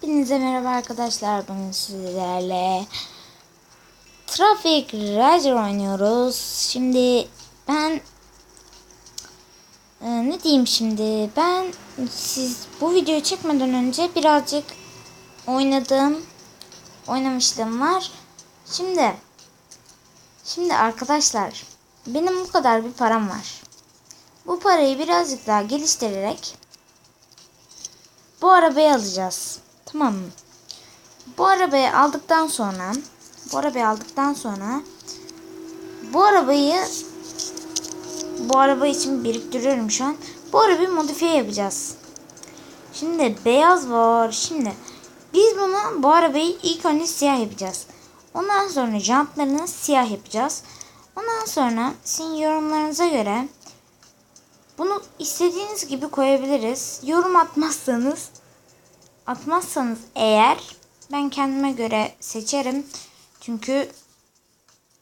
Hepinize merhaba arkadaşlar. Bugün sizlerle Traffic Rider oynuyoruz. Şimdi ben e, ne diyeyim şimdi? Ben siz bu videoyu çekmeden önce birazcık oynadım. Oynamışlığım var. Şimdi şimdi arkadaşlar benim bu kadar bir param var. Bu parayı birazcık daha geliştirerek bu arabayı alacağız. Tamam mı? Bu arabayı aldıktan sonra bu arabayı aldıktan sonra bu arabayı bu araba için biriktiriyorum şu an. Bu arabayı modifiye yapacağız. Şimdi beyaz var. Şimdi biz bunu bu arabayı ilk önce siyah yapacağız. Ondan sonra jantlarını siyah yapacağız. Ondan sonra sizin yorumlarınıza göre bunu istediğiniz gibi koyabiliriz. Yorum atmazsanız atmazsanız eğer ben kendime göre seçerim. Çünkü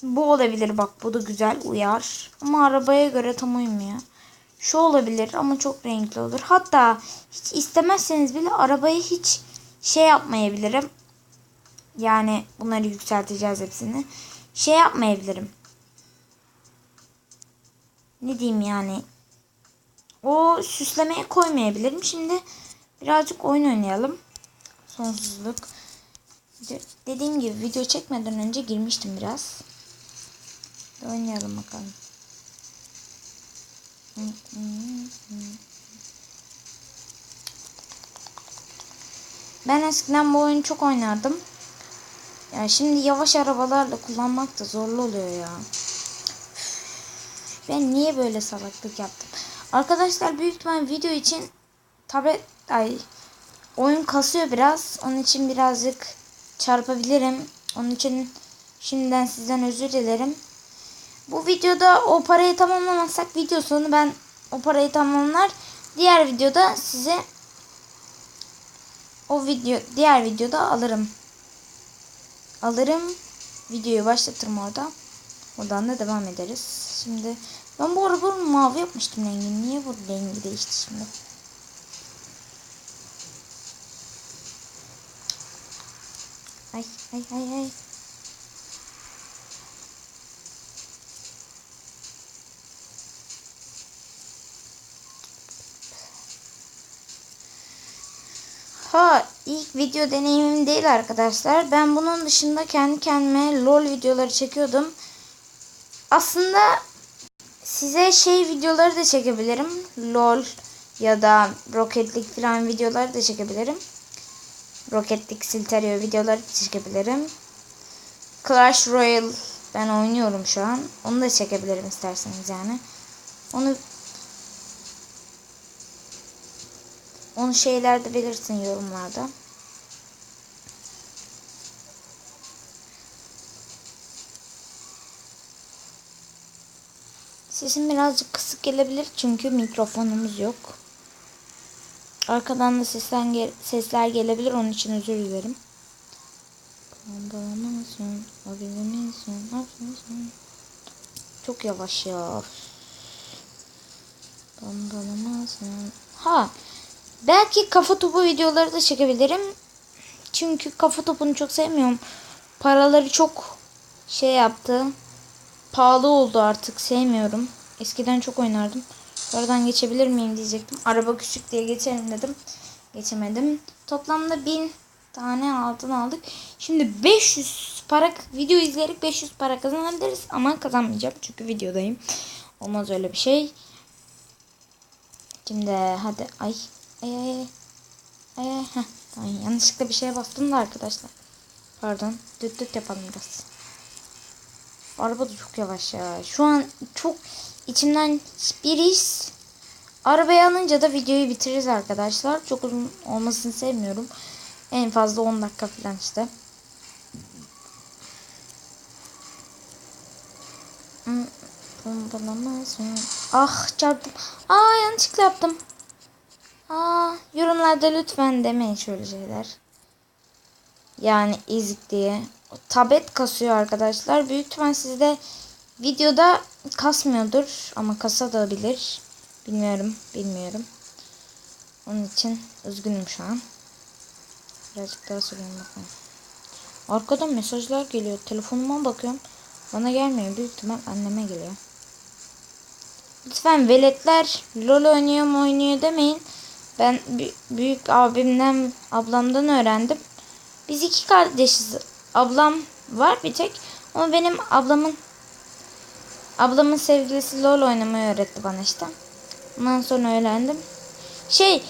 bu olabilir bak bu da güzel uyar. Ama arabaya göre tam uymuyor. Şu olabilir ama çok renkli olur. Hatta hiç istemezseniz bile arabayı hiç şey yapmayabilirim. Yani bunları yükselteceğiz hepsini. Şey yapmayabilirim. Ne diyeyim yani o süslemeye koymayabilirim. Şimdi birazcık oyun oynayalım. Sonsuzluk. De- Dediğim gibi video çekmeden önce girmiştim biraz. Bir Oynayalım bakalım. Ben eskiden bu oyunu çok oynardım. Ya şimdi yavaş arabalarla kullanmak da zorlu oluyor ya. Ben niye böyle salaklık yaptım? Arkadaşlar büyük ihtimal video için tablet ay oyun kasıyor biraz. Onun için birazcık çarpabilirim. Onun için şimdiden sizden özür dilerim. Bu videoda o parayı tamamlamazsak video sonu ben o parayı tamamlar. Diğer videoda size o video diğer videoda alırım. Alırım. Videoyu başlatırım orada. Oradan da devam ederiz. Şimdi ben bu arabanın mavi yapmıştım rengini. Niye bu rengi değişti şimdi? Ay ay ay ay. Ha ilk video deneyimim değil arkadaşlar. Ben bunun dışında kendi kendime LOL videoları çekiyordum. Aslında size şey videoları da çekebilirim. LOL ya da Rocket League falan videoları da çekebilirim. Rocket League Silterio videoları çekebilirim. Clash Royale ben oynuyorum şu an. Onu da çekebilirim isterseniz yani. Onu onu şeylerde belirtin yorumlarda. Sesim birazcık kısık gelebilir çünkü mikrofonumuz yok. Arkadan da sesler, gel sesler gelebilir onun için özür dilerim. Çok yavaş ya. Ha, belki kafa topu videoları da çekebilirim. Çünkü kafa topunu çok sevmiyorum. Paraları çok şey yaptı pahalı oldu artık. Sevmiyorum. Eskiden çok oynardım. Oradan geçebilir miyim diyecektim. Araba küçük diye geçelim dedim. Geçemedim. Toplamda 1000 tane altın aldık. Şimdi 500 para video izleyerek 500 para kazanabiliriz ama kazanmayacağım çünkü videodayım. Olmaz öyle bir şey. Şimdi hadi ay ay ay ay ay heh, yanlışlıkla bir şeye bastım da arkadaşlar. Pardon. Düt düt yapalım biraz. Araba da çok yavaş ya. Şu an çok içimden bir his. Arabayı alınca da videoyu bitiririz arkadaşlar. Çok uzun olmasını sevmiyorum. En fazla 10 dakika falan işte. Ah çarptım. Aa yanlışlıkla yaptım. Aa yorumlarda lütfen demeyin şöyle şeyler. Yani ezik diye. Tablet kasıyor arkadaşlar. Büyük ihtimal sizde videoda kasmıyordur ama kasa da bilir. Bilmiyorum, bilmiyorum. Onun için üzgünüm şu an. Birazcık daha süreyim bakayım. Arkadan mesajlar geliyor. Telefonuma bakıyorum. Bana gelmiyor. Büyük ihtimal anneme geliyor. Lütfen veletler LOL oynuyor mu oynuyor demeyin. Ben bü- büyük abimden ablamdan öğrendim. Biz iki kardeşiz. Ablam var bir tek. Ama benim ablamın ablamın sevgilisi LOL oynamayı öğretti bana işte. Ondan sonra öğrendim. Şey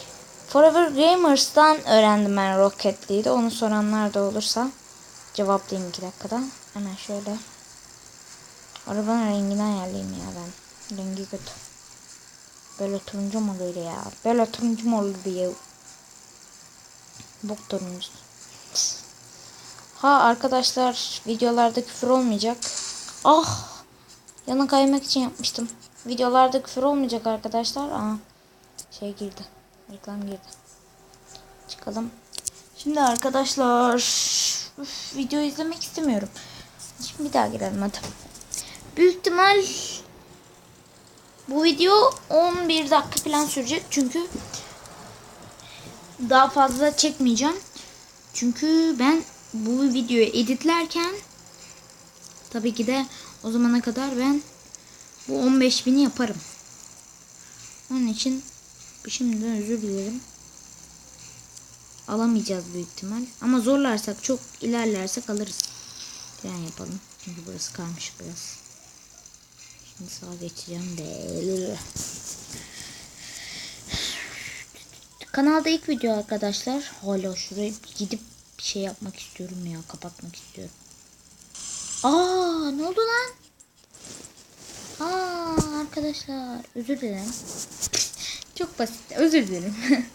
Forever Gamers'tan öğrendim ben Rocket League'i. Onu soranlar da olursa cevaplayayım iki dakikada. Hemen şöyle. Arabanın rengini ayarlayayım ya ben. Rengi kötü. Böyle turuncu mu olur ya? Böyle turuncu mu olur ya? Bok turuncu. Ha arkadaşlar videolarda küfür olmayacak. Ah! Yana kaymak için yapmıştım. Videolarda küfür olmayacak arkadaşlar. Aa, şey girdi. Reklam girdi. Çıkalım. Şimdi arkadaşlar üf, video izlemek istemiyorum. Şimdi bir daha girelim hadi. Büyük ihtimal bu video 11 dakika falan sürecek çünkü daha fazla çekmeyeceğim. Çünkü ben bu videoyu editlerken tabii ki de o zamana kadar ben bu 15 bini yaparım. Onun için şimdiden özür dilerim. Alamayacağız büyük ihtimal. Ama zorlarsak çok ilerlersek alırız. Falan yapalım. Çünkü burası kalmış biraz. Şimdi sağa geçeceğim de. Kanalda ilk video arkadaşlar. Hala şuraya gidip bir şey yapmak istiyorum ya. Kapatmak istiyorum. Aa ne oldu lan? Aa arkadaşlar özür dilerim. Çok basit. Özür dilerim.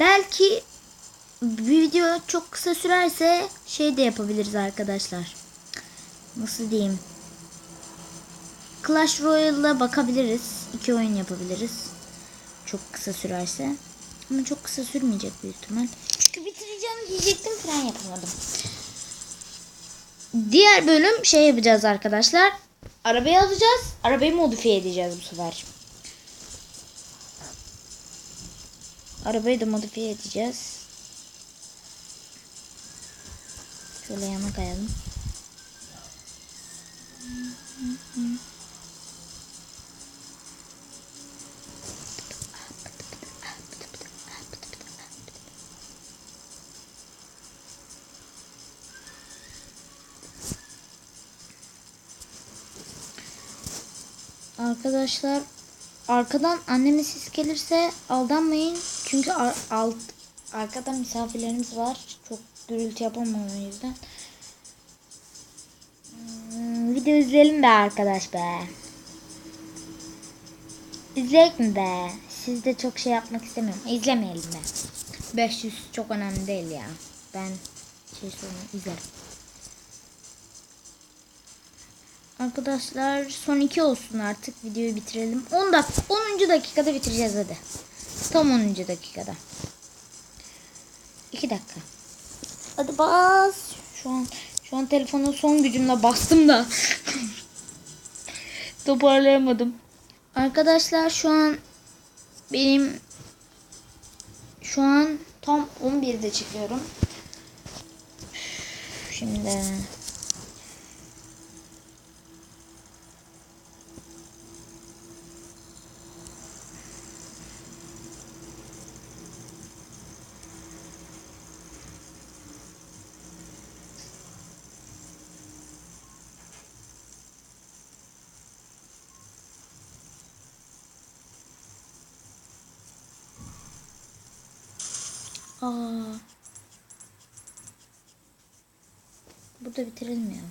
Belki video çok kısa sürerse şey de yapabiliriz arkadaşlar. Nasıl diyeyim? Clash Royale'da bakabiliriz. İki oyun yapabiliriz. Çok kısa sürerse. Ama çok kısa sürmeyecek büyük ihtimal. Çünkü bitireceğim diyecektim fren yapamadım. Diğer bölüm şey yapacağız arkadaşlar. Arabayı alacağız. Arabayı modifiye edeceğiz bu sefer. Arabayı da modifiye edeceğiz. Şöyle yana kayalım. Arkadaşlar arkadan annemin ses gelirse aldanmayın. Çünkü ar- alt arkada misafirlerimiz var. Çok gürültü yapamam o yüzden. Hmm, video izleyelim be arkadaş be. İzleyek mi be? Siz de çok şey yapmak istemiyorum. İzlemeyelim be. 500 çok önemli değil ya. Ben şey sonra izlerim. Arkadaşlar son iki olsun artık videoyu bitirelim. 10 dakika 10. dakikada bitireceğiz hadi. Tam 10. dakikada. 2 dakika. Hadi bas. Şu an şu an telefonu son gücümle bastım da toparlayamadım. Arkadaşlar şu an benim şu an tam 11'de çıkıyorum. Şimdi Aa. Burada bitirelim ya.